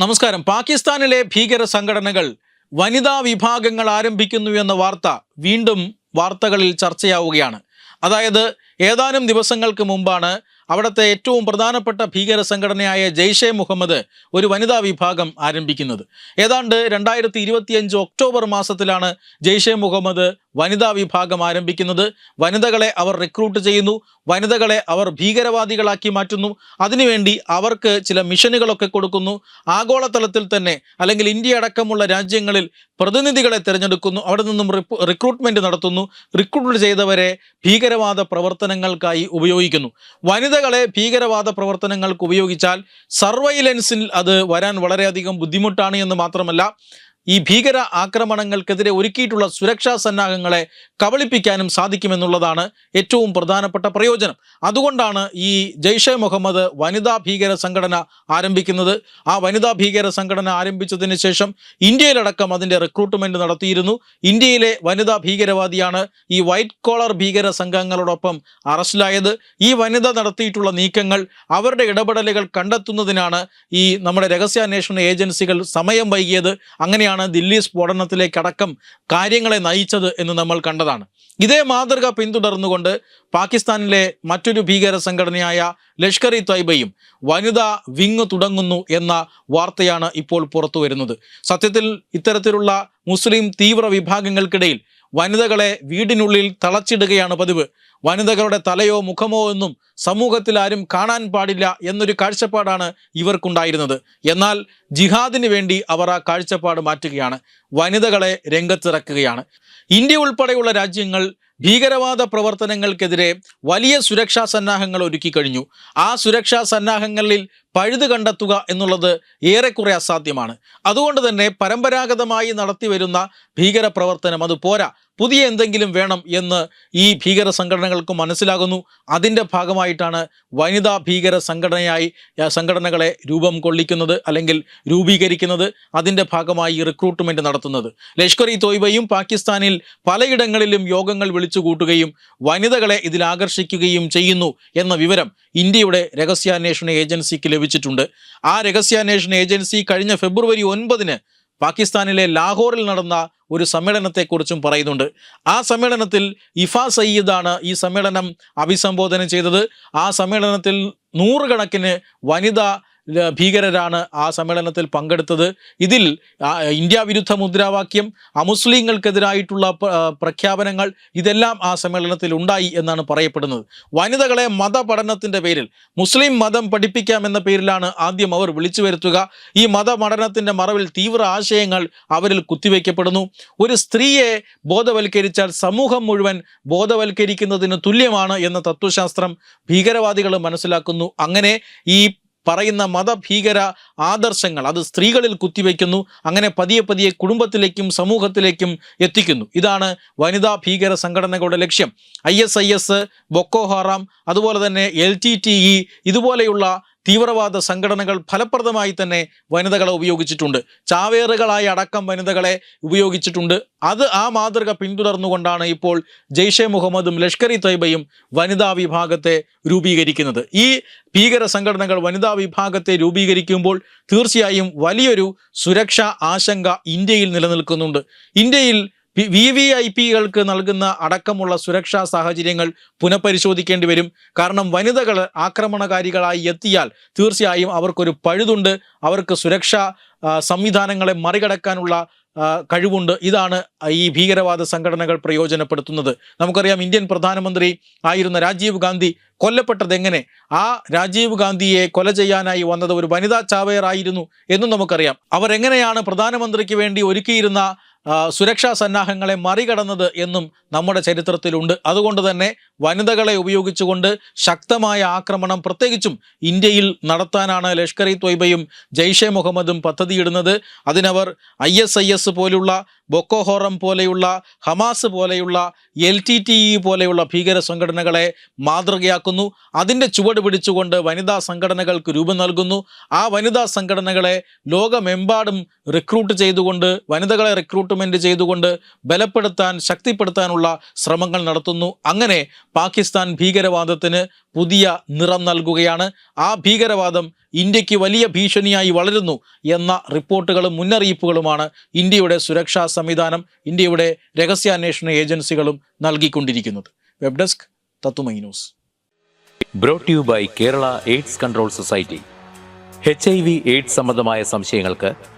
നമസ്കാരം. പാകിസ്ഥാനിലെ ഭീകര സംഘടനകൾ വനിതാ വിഭാഗങ്ങൾ ആരംഭിക്കുന്നു എന്ന വാർത്ത വീണ്ടും വാർത്തകളിൽ ചർച്ചയാവുകയാണ്. അതായത് ഏതാനും ദിവസങ്ങൾക്ക് മുമ്പാണ് അവിടുത്തെ ഏറ്റവും പ്രധാനപ്പെട്ട ഭീകര സംഘടനയായ ജെയ്ഷെ മുഹമ്മദ് ഒരു വനിതാ വിഭാഗം ആരംഭിക്കുന്നത്. ഏതാണ്ട് രണ്ടായിരത്തി ഇരുപത്തിയഞ്ച് ഒക്ടോബർ മാസത്തിലാണ് ജെയ്ഷെ മുഹമ്മദ് വനിതാ വിഭാഗം ആരംഭിക്കുന്നത്. വനിതകളെ അവർ റിക്രൂട്ട് ചെയ്യുന്നു. വനിതകളെ അവർ ഭീകരവാദികളാക്കി മാറ്റുന്നു. അതിനുവേണ്ടി അവർക്ക് ചില മിഷനുകളൊക്കെ കൊടുക്കുന്നു. ആഗോളതലത്തിൽ തന്നെ അല്ലെങ്കിൽ ഇന്ത്യ അടക്കമുള്ള രാജ്യങ്ങളിൽ പ്രതിനിധികളെ തിരഞ്ഞെടുക്കുന്നു. അവിടെ നിന്നും റിക്രൂട്ട്മെന്റ് നടത്തുന്നു. റിക്രൂട്ട് ചെയ്തവരെ ഭീകരവാദ പ്രവർത്തനങ്ങൾക്കായി ഉപയോഗിക്കുന്നു. വനിതകളെ ഭീകരവാദ പ്രവർത്തനങ്ങൾക്ക് ഉപയോഗിച്ചാൽ സർവൈലൻസിൽ അത് വരാൻ വളരെയധികം ബുദ്ധിമുട്ടാണ് എന്ന് മാത്രമല്ല ഈ ഭീകര ആക്രമണങ്ങൾക്കെതിരെ ഒരുക്കിയിട്ടുള്ള സുരക്ഷാ സന്നാഹങ്ങളെ കബളിപ്പിക്കാനും സാധിക്കുമെന്നുള്ളതാണ് ഏറ്റവും പ്രധാനപ്പെട്ട പ്രയോജനം. അതുകൊണ്ടാണ് ഈ ജെയ്ഷെ മുഹമ്മദ് വനിതാ ഭീകര സംഘടന ആരംഭിക്കുന്നത്. ആ വനിതാ ഭീകര സംഘടന ആരംഭിച്ചതിന് ശേഷം ഇന്ത്യയിലടക്കം അതിന്റെ റിക്രൂട്ട്മെന്റ് നടത്തിയിരുന്നു. ഇന്ത്യയിലെ വനിതാ ഭീകരവാദിയാണ് ഈ വൈറ്റ് കോളർ ഭീകര സംഘങ്ങളോടൊപ്പം അറസ്റ്റിലായത്. ഈ വനിത നടത്തിയിട്ടുള്ള നീക്കങ്ങൾ അവരുടെ ഇടപെടലുകൾ കണ്ടെത്തുന്നതിനാണ് ഈ നമ്മുടെ രഹസ്യാന്വേഷണ ഏജൻസികൾ സമയം വൈകിയത്. അങ്ങനെയാണ് ദില്ലി സ്ഫോടനത്തിലേക്കടക്കം കാര്യങ്ങളെ നയിച്ചത് എന്ന് നമ്മൾ കണ്ടതാണ്. ഇതേ മാതൃക പിന്തുടർന്നുകൊണ്ട് പാകിസ്ഥാനിലെ മറ്റൊരു ഭീകര സംഘടനയായ ലഷ്കർ ഇ ത്വയ്ബയും വനിതാ വിങ് തുടങ്ങുന്നു എന്ന വാർത്തയാണ് ഇപ്പോൾ പുറത്തു വരുന്നത് സത്യത്തിൽ ഇത്തരത്തിലുള്ള മുസ്ലിം തീവ്ര വിഭാഗങ്ങൾക്കിടയിൽ വനിതകളെ വീടിനുള്ളിൽ തളച്ചിടുകയാണ് പതിവ്. വനിതകളുടെ തലയോ മുഖമോ ഒന്നും സമൂഹത്തിൽ ആരും കാണാൻ പാടില്ല എന്നൊരു കാഴ്ചപ്പാടാണ് ഇവർക്കുണ്ടായിരുന്നത്. എന്നാൽ ജിഹാദിന് വേണ്ടി അവർ ആ കാഴ്ചപ്പാട് മാറ്റുകയാണ്. വനിതകളെ രംഗത്തിറക്കുകയാണ്. ഇന്ത്യ ഉൾപ്പെടെയുള്ള രാജ്യങ്ങൾ ഭീകരവാദ പ്രവർത്തനങ്ങൾക്കെതിരെ വലിയ സുരക്ഷാ സന്നാഹങ്ങൾ ഒരുക്കി കഴിഞ്ഞു ആ സുരക്ഷാ സന്നാഹങ്ങളിൽ പഴുത് കണ്ടെത്തുക എന്നുള്ളത് ഏറെക്കുറെ അസാധ്യമാണ്. അതുകൊണ്ട് തന്നെ പരമ്പരാഗതമായി നടത്തിവരുന്ന ഭീകര പ്രവർത്തനം അത് പോരാ. പുതിയ എന്തെങ്കിലും വേണം എന്ന് ഈ ഭീകര സംഘടനകൾക്ക് മനസ്സിലാകുന്നു. അതിന്റെ ഭാഗമായിട്ടാണ് വനിതാ ഭീകര സംഘടനയായി സംഘടനകളെ രൂപം കൊള്ളിക്കുന്നത് അല്ലെങ്കിൽ രൂപീകരിക്കുന്നത് അതിന്റെ ഭാഗമായി റിക്രൂട്ട്മെന്റ് നടത്തുന്നത്. ലഷ്കർ ഇ തോയ്ബയും പാകിസ്ഥാനിൽ പലയിടങ്ങളിലും യോഗങ്ങൾ വിളിച്ചു കൂട്ടുകയും വനിതകളെ ഇതിൽ ആകർഷിക്കുകയും ചെയ്യുന്നു എന്ന വിവരം ഇന്ത്യയുടെ രഹസ്യാന്വേഷണ ഏജൻസിക്ക് ലഭിച്ചിട്ടുണ്ട് ആ രഹസ്യാന്വേഷണ ഏജൻസി കഴിഞ്ഞ ഫെബ്രുവരി ഒൻപതിന് പാകിസ്ഥാനിലെ ലാഹോറിൽ നടന്ന ഒരു സമ്മേളനത്തെക്കുറിച്ചും പറയുന്നുണ്ട്. ആ സമ്മേളനത്തിൽ ഇഫ സയ്യിദാണ് ഈ സമ്മേളനം അഭിസംബോധന ചെയ്തത്. ആ സമ്മേളനത്തിൽ നൂറുകണക്കിന് വനിതാ ഭീകരരാണ് ആ സമ്മേളനത്തിൽ പങ്കെടുത്തത്. ഇതിൽ ഇന്ത്യ വിരുദ്ധ മുദ്രാവാക്യം അമുസ്ലിങ്ങൾക്കെതിരായിട്ടുള്ള പ്രഖ്യാപനങ്ങൾ ഇതെല്ലാം ആ സമ്മേളനത്തിൽ ഉണ്ടായി എന്നാണ് പറയപ്പെടുന്നത്. വനിതകളെ മതപഠനത്തിന്റെ പേരിൽ മുസ്ലിം മതം പഠിപ്പിക്കാമെന്ന പേരിലാണ് ആദ്യം അവർ വിളിച്ചു വരുത്തുക. ഈ മതപഠനത്തിന്റെ മറവിൽ തീവ്ര ആശയങ്ങൾ അവരിൽ കുത്തിവെക്കപ്പെടുന്നു. ഒരു സ്ത്രീയെ ബോധവൽക്കരിച്ചാൽ സമൂഹം മുഴുവൻ ബോധവൽക്കരിക്കുന്നതിന് തുല്യമാണ് എന്ന തത്വശാസ്ത്രം ഭീകരവാദികൾ മനസ്സിലാക്കുന്നു. അങ്ങനെ ഈ പറയുന്ന മതഭീകര ആദർശങ്ങൾ അത് സ്ത്രീകളിൽ കുത്തിവെക്കുന്നു അങ്ങനെ പതിയെ പതിയെ കുടുംബത്തിലേക്കും സമൂഹത്തിലേക്കും എത്തിക്കുന്നു. ഇതാണ് വനിതാ ഭീകര സംഘടനകളുടെ ലക്ഷ്യം. I S I S Boko Haram അതുപോലെ തന്നെ എൽ ടി ടി ഇ ഇതുപോലെയുള്ള തീവ്രവാദ സംഘടനകൾ ഫലപ്രദമായി തന്നെ വനിതകളെ ഉപയോഗിച്ചിട്ടുണ്ട്. ചാവേറുകളായി അടക്കം വനിതകളെ ഉപയോഗിച്ചിട്ടുണ്ട്. അത് ആ മാതൃക പിന്തുടർന്നുകൊണ്ടാണ് ഇപ്പോൾ ജെയ്ഷെ മുഹമ്മദും ലഷ്കർ ഇ തൈബയും വനിതാ വിഭാഗത്തെ രൂപീകരിക്കുന്നത്. ഈ ഭീകര സംഘടനകൾ വനിതാ വിഭാഗത്തെ രൂപീകരിക്കുമ്പോൾ തീർച്ചയായും വലിയൊരു സുരക്ഷാ ആശങ്ക ഇന്ത്യയിൽ നിലനിൽക്കുന്നുണ്ട്. ഇന്ത്യയിൽ വി വി ഐ പികൾക്ക് നൽകുന്ന അടക്കമുള്ള സുരക്ഷാ സാഹചര്യങ്ങൾ പുനഃപരിശോധിക്കേണ്ടി വരും. കാരണം വനിതകൾ ആക്രമണകാരികളായി എത്തിയാൽ തീർച്ചയായും അവർക്കൊരു പഴുതുണ്ട് അവർക്ക് സുരക്ഷാ സംവിധാനങ്ങളെ മറികടക്കാനുള്ള കഴിവുണ്ട്. ഇതാണ് ഈ ഭീകരവാദ സംഘടനകൾ പ്രയോജനപ്പെടുത്തുന്നത്. നമുക്കറിയാം ഇന്ത്യൻ പ്രധാനമന്ത്രി ആയിരുന്ന രാജീവ് ഗാന്ധി കൊല്ലപ്പെട്ടത് എങ്ങനെ ആ രാജീവ് ഗാന്ധിയെ കൊല ചെയ്യാനായി വന്നത് ഒരു വനിതാ ചാവേറായിരുന്നു എന്നും നമുക്കറിയാം. അവരെങ്ങനെയാണ് പ്രധാനമന്ത്രിക്ക് വേണ്ടി ഒരുക്കിയിരുന്ന സുരക്ഷാ സന്നാഹങ്ങളെ മറികടന്നത് എന്നും നമ്മുടെ ചരിത്രത്തിലുണ്ട്. അതുകൊണ്ട് തന്നെ വനിതകളെ ഉപയോഗിച്ചുകൊണ്ട് ശക്തമായ ആക്രമണം പ്രത്യേകിച്ചും ഇന്ത്യയിൽ നടത്താനാണ് ലഷ്കർ ഇ ത്വയ്ബയും ജെയ്ഷെ മുഹമ്മദും പദ്ധതിയിടുന്നത്. അതിനവർ ഐ എസ് ഐ എസ് പോലുള്ള ബൊക്കോ ഹോറം പോലെയുള്ള ഹമാസ് പോലെയുള്ള എൽ ടി ടി ഇ പോലെയുള്ള ഭീകര സംഘടനകളെ മാതൃകയാക്കുന്നു. അതിന്റെ ചുവട് പിടിച്ചുകൊണ്ട് വനിതാ സംഘടനകൾക്ക് രൂപം നൽകുന്നു. ആ വനിതാ സംഘടനകളെ ലോകമെമ്പാടും റിക്രൂട്ട് ചെയ്തുകൊണ്ട് വനിതകളെ റിക്രൂട്ട്മെന്റ് ചെയ്തുകൊണ്ട് ബലപ്പെടുത്താൻ ശക്തിപ്പെടുത്താനുള്ള ശ്രമങ്ങൾ നടത്തുന്നു. അങ്ങനെ പാകിസ്ഥാൻ ഭീകരവാദത്തിന് പുതിയ നിറം നൽകുകയാണ്. ആ ഭീകരവാദം ഇന്ത്യയ്ക്ക് വലിയ ഭീഷണിയായി വളരുന്നു എന്ന റിപ്പോർട്ടുകളും മുന്നറിയിപ്പുകളുമാണ് ഇന്ത്യയുടെ സുരക്ഷാ സംവിധാനം ഇന്ത്യയുടെ രഹസ്യാന്വേഷണ ഏജൻസികളും നൽകിക്കൊണ്ടിരിക്കുന്നത്. വെബ് ഡെസ്ക് തത്തുമൈ news. Brought by Kerala AIDS control society H I V AIDS സംബന്ധമായ സംശയങ്ങൾക്ക്